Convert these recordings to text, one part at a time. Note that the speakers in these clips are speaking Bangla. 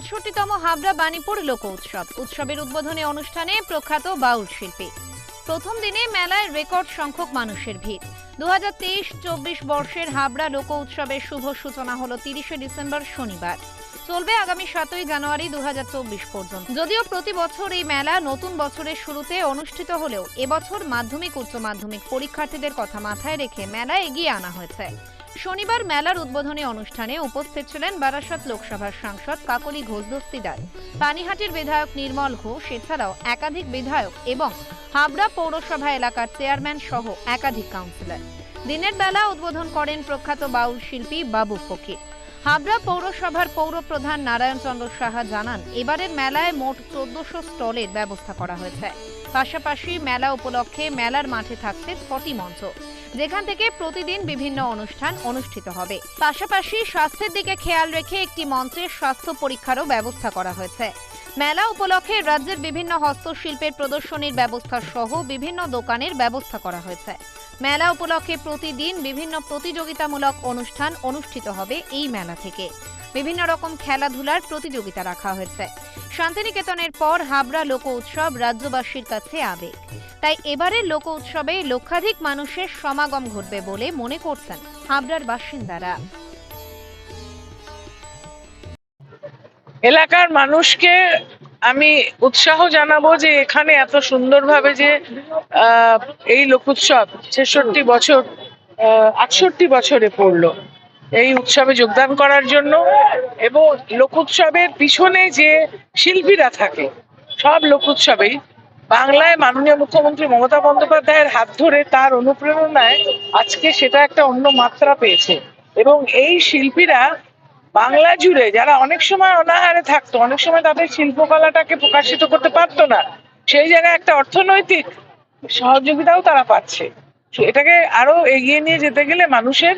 আটষট্টিতম হাবড়া বাণীপুর লোক উৎসব। উৎসবের উদ্বোধনী অনুষ্ঠানে প্রখ্যাত বাউল শিল্পী। প্রথম দিনে মেলায় রেকর্ড সংখ্যক মানুষের ভিড়। দু হাজার তেইশ চব্বিশ বর্ষের হাবড়া লোক উৎসবের শুভ সূচনা হলো তিরিশে ডিসেম্বর শনিবার। চলবে আগামী সাতই জানুয়ারি দু হাজার চব্বিশ পর্যন্ত। যদিও প্রতি বছর এই মেলা নতুন বছরের শুরুতে অনুষ্ঠিত হলেও এবছর মাধ্যমিক, উচ্চ মাধ্যমিক পরীক্ষার্থীদের কথা মাথায় রেখে মেলা এগিয়ে আনা হয়েছে। শনিবার মেলার উদ্বোধনী অনুষ্ঠানে উপস্থিত ছিলেন বারাসত লোকসভার সাংসদ কাকলি ঘোষ দস্তিদার। পানিহাটির বিধায়ক নির্মল ঘোষ, এছাড়াও একাধিক বিধায়ক এবং হাবড়া পৌরসভা এলাকার চেয়ারম্যান সহ একাধিক কাউন্সিলর। দিনের বেলা উদ্বোধন করেন প্রখ্যাত বাউল শিল্পী বাবু ফকির। হাবড়া পৌরসভার পৌর প্রধান নারায়ণ চন্দ্র সাহা জানান, এবারের মেলায় মোট চোদ্দশো স্টলের ব্যবস্থা করা হয়েছে। পাশাপাশি মেলা উপলক্ষে মেলার মাঠে থাকছে ছটি মঞ্চ। যেখান থেকে প্রতিদিন বিভিন্ন অনুষ্ঠান অনুষ্ঠিত হবে। পাশাপাশি স্বাস্থ্যের দিকে খেয়াল রেখে একটি মঞ্চে স্বাস্থ্য পরীক্ষারও ব্যবস্থা করা হয়েছে। মেলা উপলক্ষে রাজ্যের বিভিন্ন হস্তশিল্পের প্রদর্শনীর ব্যবস্থা সহ বিভিন্ন দোকানের ব্যবস্থা করা হয়েছে। মেলা উপলক্ষে প্রতিদিন বিভিন্ন প্রতিযোগিতামূলক অনুষ্ঠান অনুষ্ঠিত হবে এই মেলা থেকে। বিভিন্ন রকম খেলাধুলার প্রতিযোগিতা রাখা হয়েছে। শান্তিনিকেতনের পর হাবড়া লোক উৎসব রাজ্যবাসীর কাছে আবেগ। তাই এবারের লোক উৎসবে লক্ষাধিক মানুষের সমাগম ঘটবে বলে মনে করছেন হাবড়ার বাসিন্দারা। এলাকার মানুষকে আমি উৎসাহ জানাব যে এখানে এত সুন্দরভাবে যে এই লোকোৎসব ছেষট্টি বছর আটষট্টি বছরে পড়ল। এই উৎসবে যোগদান করার জন্য এবং লোকোৎসবের পিছনে যে শিল্পীরা থাকে, সব লোকোৎসবেই বাংলায় মাননীয় মুখ্যমন্ত্রী মমতা বন্দ্যোপাধ্যায়ের হাত ধরে তার অনুপ্রেরণায় আজকে সেটা একটা অন্য মাত্রা পেয়েছে। এবং এই শিল্পীরা বাংলা জুড়ে যারা অনেক সময় অনাহারে থাকতো, অনেক সময় তাদের শিল্পকলাটাকে প্রকাশিত করতে পারতো না, সেই জায়গায় একটা অর্থনৈতিক সহযোগিতাও তারা পাচ্ছে। এটাকে আরও এগিয়ে নিয়ে যেতে গেলে মানুষের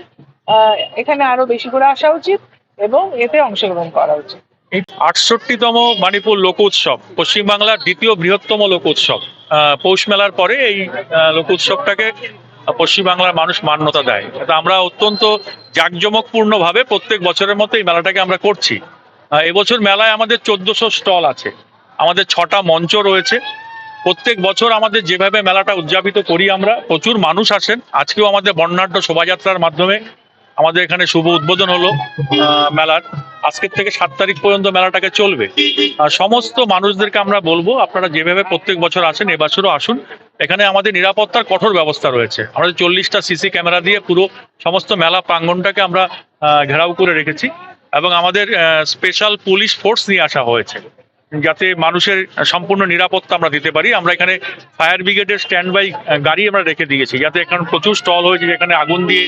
এখানে আরও বেশি করে আসা উচিত এবং এতে অংশগ্রহণ করা উচিত। আটষট্টিতম মানিপুর লোক উৎসব, পশ্চিমবাংলার দ্বিতীয় বৃহত্তম লোক উৎসব পৌষ মেলার পরে এই লোক উৎসবটাকে পশ্চিমবাংলার মানুষ মান্যতা দেয়। আমরা অত্যন্ত জাঁকজমকপূর্ণ ভাবে প্রত্যেক বছরের মতো এই মেলাটাকে আমরা করছি। এবছর মেলায় আমাদের চোদ্দশো স্টল আছে। আমাদের ছটা মঞ্চ রয়েছে। প্রত্যেক বছর আমাদের যেভাবে মেলাটা উদযাপিত করি আমরা, প্রচুর মানুষ আসেন। আজকেও আমাদের বর্ণাঢ্য শোভাযাত্রার মাধ্যমে আমাদের এখানে শুভ উদ্বোধন হলো মেলার। আজকের থেকে সাত তারিখ পর্যন্ত মেলাটাকে চলবে। আর সমস্ত মানুষদেরকে আমরা বলব, আপনারা যেভাবে প্রত্যেক বছর আসেন, এবছরও আসুন। এখানে আমাদের নিরাপত্তার কঠোর ব্যবস্থা রয়েছে। আমাদের চল্লিশটা সিসি ক্যামেরা দিয়ে পুরো সমস্ত মেলা প্রাঙ্গনটাকে আমরা ঘেরাও করে রেখেছি এবং আমাদের স্পেশাল পুলিশ ফোর্স নিয়ে আসা হয়েছে। যাতে মানুষের সম্পূর্ণ নিরাপত্তা আমরা দিতে পারি। আমরা এখানে ফায়ার ব্রিগেডের স্ট্যান্ড বাই গাড়ি আমরা রেখে দিয়েছি। যাতে এখানে প্রচুর স্টল হয়েছে যেখানে আগুন দিয়ে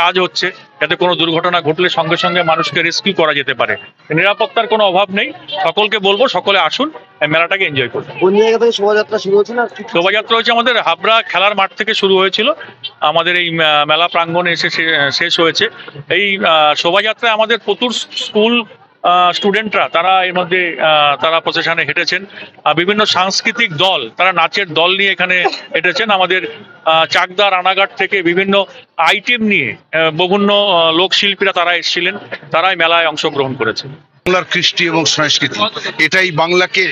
কাজ হচ্ছে। যাতে কোনো দুর্ঘটনা ঘটলে সঙ্গে সঙ্গে মানুষকে রেস্কিউ করা যেতে পারে। নিরাপত্তার কোনো অভাব নেই। সকলকে বলব সকলে আসুন মেলাটাকে এনজয় করুন। কোন জায়গা থেকে শোভাযাত্রা শুরু না? শোভাযাত্রা হচ্ছে আমাদের হাবড়া খেলার মাঠ থেকে শুরু হয়েছিল। আমাদের এই মেলা প্রাঙ্গণে এসে শেষ হয়েছে। এই শোভাযাত্রায় আমাদের প্রচুর স্কুল স্টুডেন্টরা তারা এর মধ্যে তারা প্রসেশনে হেঁটেছেন। বিভিন্ন সাংস্কৃতিক দল, তারা নাচের দল নিয়ে এখানে হেঁটেছেন। আমাদের চাকদা রানাঘাট থেকে বিভিন্ন আইটেম নিয়ে বিভিন্ন লোকশিল্পীরা তারা এসেছিলেন। তারাই মেলায় অংশগ্রহণ করেছেন। বাংলার কৃষ্টি এবং সংস্কৃতি, এটাই বাংলাকে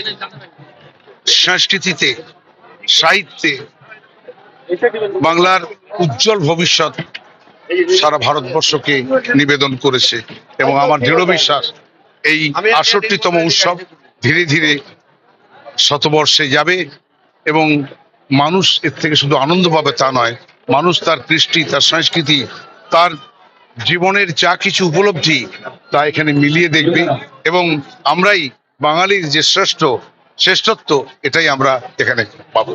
সংস্কৃতিতে, সাহিত্যে, বাংলার উজ্জ্বল ভবিষ্যৎ সারা ভারতবর্ষকে নিবেদন করেছে। এবং আমার দৃঢ় বিশ্বাস এই আটষট্টিতম উৎসব ধীরে ধীরে শতবর্ষে যাবে এবং মানুষ এর থেকে শুধু আনন্দ পাবে তা নয় মানুষ তার কৃষ্টি তার সংস্কৃতি তার জীবনের যা কিছু উপলব্ধি তা এখানে মিলিয়ে দেখবে এবং আমরাই বাঙালির যে শ্রেষ্ঠ শ্রেষ্ঠত্ব এটাই আমরা এখানে পাবো।